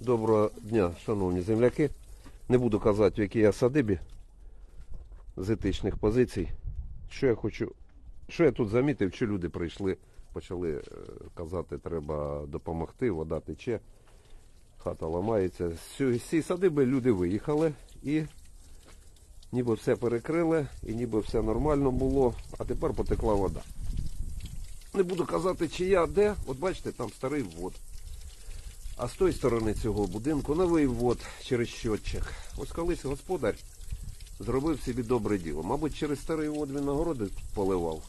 Доброго дня, шановні земляки. Не буду казати, в якій я садибі з етичних позицій. Що я хочу. Що я тут замітив, що люди прийшли, почали е, казати, треба допомогти, вода тече, хата ламається. З цієї- садиби люди виїхали і ніби все перекрили, і ніби все нормально було, а тепер потекла вода. Не буду казати, чия, де. От бачите, там старий ввод. А з тої сторони цього будинку новий ввод через щотчик. Ось колись господар зробив собі добре діло. Мабуть, через старий ввод він нагороди поливав,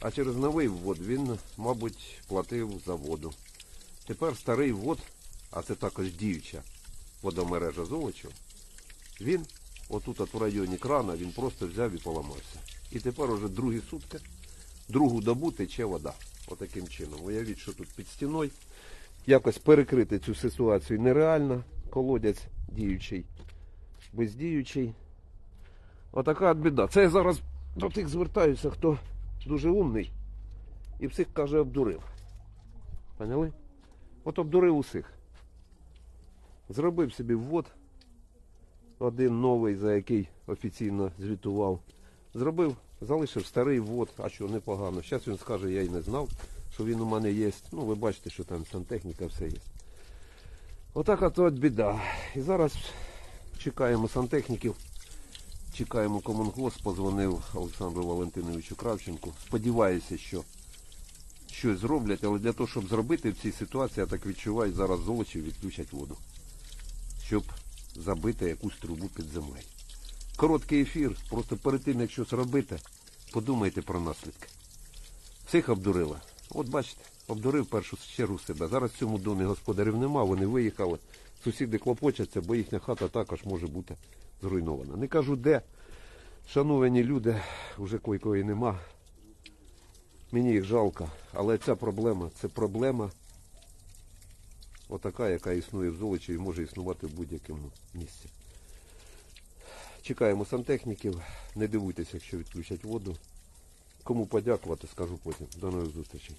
а через новий ввод він, мабуть, платив за воду. Тепер старий ввод, а це також діюча водомережа Золочева, він отут от в районі крана він просто взяв і поламався. І тепер уже другі сутки, другу добу тече вода. Отаким чином. Уявіть, що тут під стіною якось перекрити цю ситуацію нереально. Колодязь діючий, бездіючий. Отака от біда. Це я зараз до тих звертаюся, хто дуже умний і всіх каже обдурив. Поняли? От обдурив усіх. Зробив собі ввод, один новий, за який офіційно звітував. Зробив, залишив старий ввод, а що непогано. Зараз він скаже, я й не знав, що він у мене є. Ну, ви бачите, що там сантехніка все є. Отак от от біда. І зараз чекаємо сантехніків, чекаємо комунгос, позвонив Олександру Валентиновичу Кравченку. Сподіваюся, що щось зроблять, але для того, щоб зробити в цій ситуації, я так відчуваю, зараз золочів відключать воду, щоб забити якусь трубу під землею. Короткий ефір, просто перед тим, як щось робити, подумайте про наслідки. Всіх обдурила. От бачите, обдурив першу чергу себе. Зараз в цьому домі господарів нема, вони виїхали. Сусіди клопочаться, бо їхня хата також може бути зруйнована. Не кажу де. Шановані люди, вже койкої нема. Мені їх жалко, але ця проблема це проблема отака, яка існує в Золочі і може існувати в будь-якому місці. Чекаємо сантехніків, не дивуйтеся, якщо відключать воду. Кому подякувати, скажу потім. До нових зустрічей.